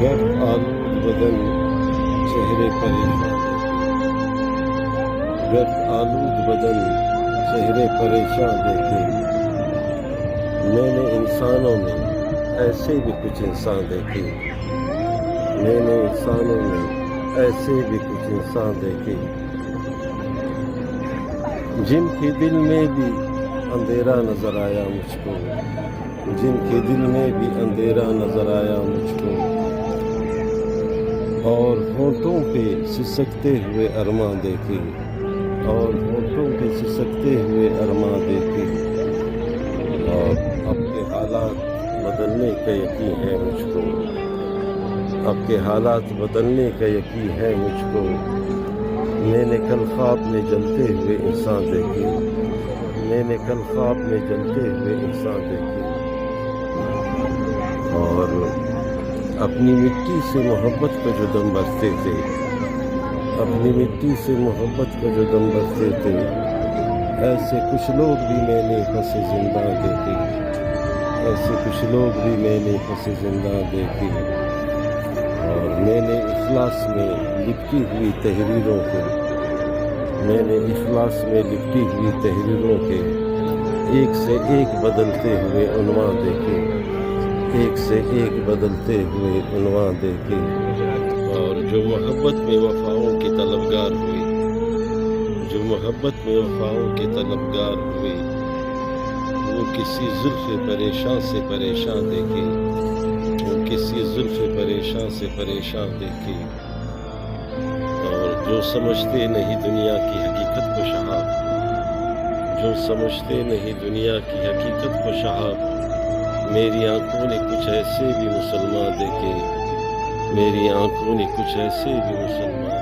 گرد آلود بدن چہرے پریشان گرد آلود بدن چہرے پریشان دیکھے میں نے انسانوں میں ایسے بھی کچھ انسان دیکھے میں نے انسانوں میں ایسے بھی کچھ انسان دیکھے جن کے دل میں بھی اندھیرا نظر آیا مجھ کو جن کے دل اور ہونٹوں پہ سسکتے ہوئے ارماں دیکھے اور ہونٹوں پہ سسکتے ہوئے ارماں دیکھے اور اب کے حالات بدلنے کا یقین ہے مجھ کو۔ اب کے حالات بدلنے کا یقین ہے مجھ کو۔ میں نے کل خواب میں جلتے ہوئے انسان دیکھے۔ میں نے کل خواب میں جلتے ہوئے انسان دیکھے۔ اور اپنی مٹی سے محبت کا جو دم برستے تھے، اپنی مٹی سے محبت کا جو دم برستے تھے، ایسے کچھ لوگ بھی میں نے پھنسے زندہ دیکھے۔ ایسے کچھ لوگ بھی میں نے پھنسے زندہ دیکھے۔ اور میں نے اخلاص میں لپٹی ہوئی تحریروں کے میں نے اخلاص میں لپٹی ہوئی تحریروں کے ایک سے ایک بدلتے ہوئے عنوان دیکھے۔ ایک سے ایک بدلتے ہوئے عنوان دیکھے اور جو محبت میں وفاؤں کے طلبگار ہوئے، جو محبت میں وفاؤں کے طلبگار ہوئے، وہ کسی زلف پریشان سے پریشان دیکھے وہ کسی زلف پریشان سے پریشان دیکھے اور جو سمجھتے نہیں دنیا کی حقیقت کو شہا جو سمجھتے نہیں دنیا کی حقیقت کو شہا میری آنکھوں نے کچھ ایسے بھی مسلمان دیکھے۔ میری آنکھوں نے کچھ ایسے بھی مسلمان